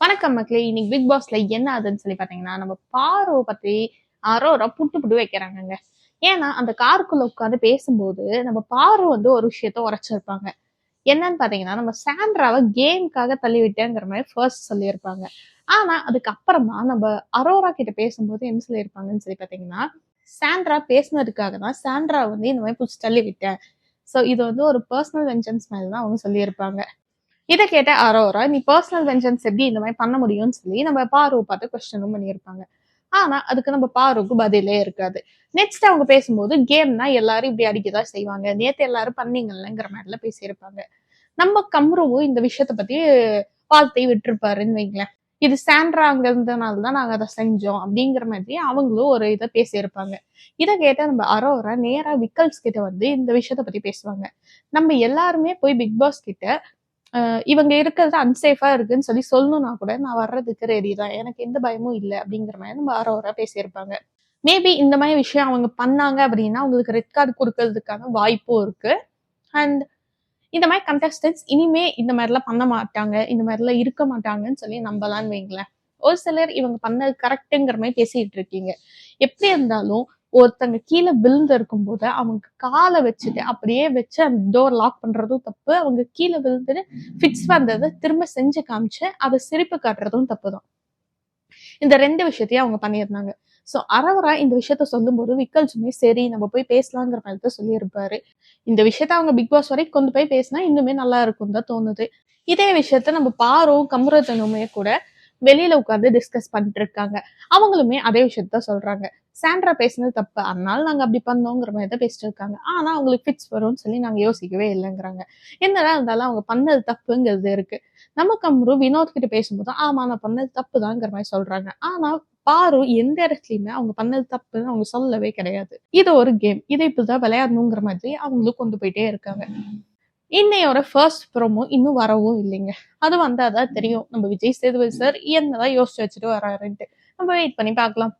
வணக்கம் மக்களே. இன்னைக்கு பிக் பாஸ்ல என்ன ஆகுதுன்னு சொல்லி பாத்தீங்கன்னா நம்ம பாரோ பத்தி அரோரா புட்டு புட்டு வைக்கிறாங்கங்க. ஏன்னா அந்த காருக்குள்ள உட்காந்து பேசும்போது நம்ம பாரோ வந்து ஒரு விஷயத்த உரைச்சிருப்பாங்க என்னன்னு பாத்தீங்கன்னா நம்ம சாண்ட்ராவை கேமுக்காக தள்ளி விட்டேங்கிற மாதிரி ஃபர்ஸ்ட் சொல்லியிருப்பாங்க. ஆனா அதுக்கப்புறமா நம்ம அரோரா கிட்ட பேசும்போது என்ன சொல்லியிருப்பாங்கன்னு சொல்லி பாத்தீங்கன்னா சாண்ட்ரா பேசுனதுக்காக தான் சாண்ட்ரா வந்து இந்த மாதிரி பிடிச்சி தள்ளி விட்டேன் ஸோ இது வந்து ஒரு பர்சனல் வெஞ்சன்ஸ் மாதிரி தான் அவங்க சொல்லியிருப்பாங்க. இதை கேட்ட அரோரா நீ பர்சனல் வெஞ்சன்ஸ் எப்படி இந்த மாதிரி பண்ண முடியும்னு சொல்லி நம்ம பாருவை பார்த்து கொஸ்டினும் பண்ணியிருப்பாங்க. ஆனா அதுக்கு நம்ம பாருக்கு பதிலே இருக்காது. நெக்ஸ்ட் அவங்க பேசும்போது கேம்னா எல்லாரும் இப்படி அடிக்கதான் செய்வாங்க. நேத்து எல்லாரும் பண்ணீங்கல்லங்கிற மாதிரிலாம் பேசியிருப்பாங்க. நம்ம கம்ருவும் இந்த விஷயத்த பத்தி வாழ்த்தை விட்டுருப்பாருன்னு வைங்களேன். இது சாண்ட்ரா அங்க இருந்தனால தான் நாங்க அதை செஞ்சோம். அப்படிங்கிற மாதிரி அவங்களும் ஒரு இதை பேசியிருப்பாங்க. இதை கேட்டா நம்ம அரோரா நேரா விக்கல்ஸ் கிட்ட வந்து இந்த விஷயத்த பத்தி பேசுவாங்க. நம்ம எல்லாருமே போய் பிக் பாஸ் கிட்ட இவங்க இருக்கிறது அன்சேஃபா இருக்குன்னு சொல்லி சொல்லணும்னா கூட நான் வர்றதுக்கு ரெடி தான். எனக்கு எந்த பயமும் இல்லை அப்படிங்கிற மாதிரி நம்ம அரோரா பேசியிருப்பாங்க. மேபி இந்த மாதிரி விஷயம் அவங்க பண்ணாங்க அப்படின்னா அவங்களுக்கு ரெட் கார்டு கொடுக்கறதுக்கான வாய்ப்பும் இருக்கு. அண்ட் இந்த மாதிரி கண்டஸ்டன்ஸ் இனிமே இந்த மாதிரிலாம் பண்ண மாட்டாங்க இந்த மாதிரிலாம் இருக்க மாட்டாங்கன்னு சொல்லி நம்பலான்னு வைங்களேன். ஒரு சிலர் இவங்க பண்ணது கரெக்டுங்கிற மாதிரி பேசிட்டு இருக்கீங்க. எப்படி இருந்தாலும் ஒருத்தங்க கீழே விழுந்து இருக்கும்போது அவங்க காலை வச்சுட்டு அப்படியே வச்சு அந்த டோர் லாக் பண்றதும் தப்பு. அவங்க கீழே விழுந்துட்டு ஃபிக்ஸ் வந்ததை திரும்ப செஞ்சு காமிச்சு அதை சிரிப்பு காட்டுறதும் தப்பு தான் இந்த ரெண்டு விஷயத்தையும் அவங்க பண்ணியிருந்தாங்க. ஸோ அரவரா இந்த விஷயத்த சொல்லும்போது விக்கல்ஸுமே சரி நம்ம போய் பேசலாங்கிற மாதிரி தான் சொல்லியிருப்பாரு. இந்த விஷயத்த அவங்க பிக் பாஸ் வரைக்கும் கொண்டு போய் பேசினா இன்னுமே நல்லா இருக்கும் தான் தோணுது. இதே விஷயத்த நம்ம பாரும் கமரத்தனுமே கூட வெளியில உட்காந்து டிஸ்கஸ் பண்ணிட்டு இருக்காங்க. அவங்களுமே அதே விஷயத்த சொல்றாங்க. சாண்ட்ரா பேசுனது தப்பு. அதனால நாங்க அப்படி பண்ணோங்கிற மாதிரி தான் பேசிட்டு இருக்காங்க. ஆனா அவங்களுக்கு ஃபிட்ஸ் வரும்னு சொல்லி நாங்க யோசிக்கவே இல்லைங்கிறாங்க. என்னதான் இருந்தாலும் அவங்க பண்ணது தப்புங்கிறது இருக்கு. நம்ம கம்ரு வினோத் கிட்ட பேசும்போது ஆமா நான் பண்ணது தப்புதாங்கிற மாதிரி சொல்றாங்க. ஆனா பாரு எந்த இடத்துலயுமே அவங்க பண்ணது தப்புன்னு அவங்க சொல்லவே கிடையாது. இது ஒரு கேம். இதை இப்படிதான் விளையாடணுங்கிற மாதிரி அவங்களும் கொண்டு போயிட்டே இருக்காங்க. இன்னையோட ஃபர்ஸ்ட் ப்ரோமோ இன்னும் வரவும் இல்லைங்க. அது வந்தாதான் தெரியும். நம்ம விஜய் சேதுபதி சார் என்னதான் யோசிச்சு வச்சுட்டு வராருன்ட்டு. நம்ம வெயிட் பண்ணி பார்க்கலாம்.